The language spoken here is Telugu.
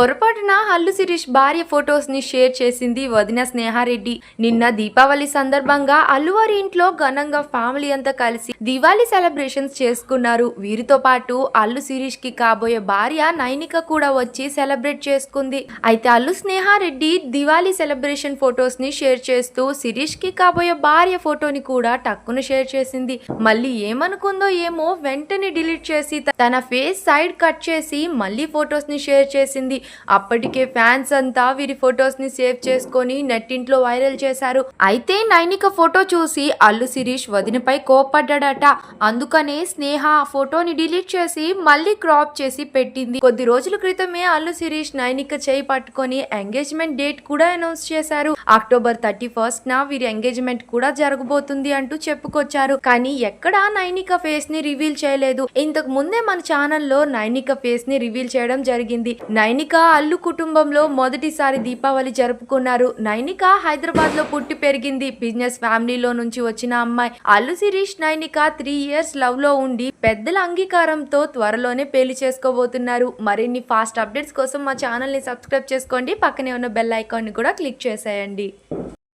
పొరపాటున అల్లు శిరీష్ భార్య ఫొటోస్ని షేర్ చేసింది వదిన స్నేహారెడ్డి. నిన్న దీపావళి సందర్భంగా అల్లువారి ఇంట్లో ఘనంగా ఫ్యామిలీ అంతా కలిసి దివాళీ సెలబ్రేషన్స్ చేసుకున్నారు. వీరితో పాటు అల్లు శిరీష్కి కాబోయే భార్య నైనిక కూడా వచ్చి సెలబ్రేట్ చేసుకుంది. అయితే అల్లు స్నేహారెడ్డి దివాళీ సెలబ్రేషన్ ఫొటోస్ని షేర్ చేస్తూ శిరీష్కి కాబోయే భార్య ఫోటోని కూడా టక్కున షేర్ చేసింది. మళ్ళీ ఏమనుకుందో ఏమో వెంటనే డిలీట్ చేసి తన ఫేస్ సైడ్ కట్ చేసి మళ్ళీ ఫొటోస్ని షేర్ చేసింది. అప్పటికే ఫ్యాన్స్ అంతా వీరి ఫొటోస్ని సేవ్ చేసుకొని నెట్టింట్లో వైరల్ చేశారు. అయితే నైనిక ఫోటో చూసి అల్లు శిరీష్ వదినపై కోపడ్డాడట అందుకనే స్నేహ ఆ ఫోటోని డిలీట్ చేసి మళ్ళీ క్రాప్ చేసి పెట్టింది. కొద్ది రోజుల క్రితమే అల్లు శిరీష్ నైనిక చేయి పట్టుకొని ఎంగేజ్మెంట్ డేట్ కూడా అనౌన్స్ చేశారు. అక్టోబర్ థర్టీ ఫస్ట్ న వీరి ఎంగేజ్మెంట్ కూడా జరగబోతుంది అంటూ చెప్పుకొచ్చారు. కానీ ఎక్కడా నైనిక ఫేస్ని రివీల్ చేయలేదు. ఇంతకు ముందే మన ఛానల్లో నైనిక ఫేస్ని రివీల్ చేయడం జరిగింది. నైనిక అల్లు కుటుంబంలో మొదటిసారి దీపావళి జరుపుకున్నారు. నైనిక హైదరాబాద్లో పుట్టి పెరిగింది. బిజినెస్ ఫ్యామిలీలో నుంచి వచ్చిన అమ్మాయి అల్లు శిరీష్ నైనిక త్రీ ఇయర్స్ లవ్లో ఉండి పెద్దల అంగీకారంతో త్వరలోనే పెళ్ళి చేసుకోబోతున్నారు. మరిన్ని ఫాస్ట్ అప్డేట్స్ కోసం మా ఛానల్ని సబ్స్క్రైబ్ చేసుకోండి. పక్కనే ఉన్న బెల్ ఐకాన్ని కూడా క్లిక్ చేసేయండి.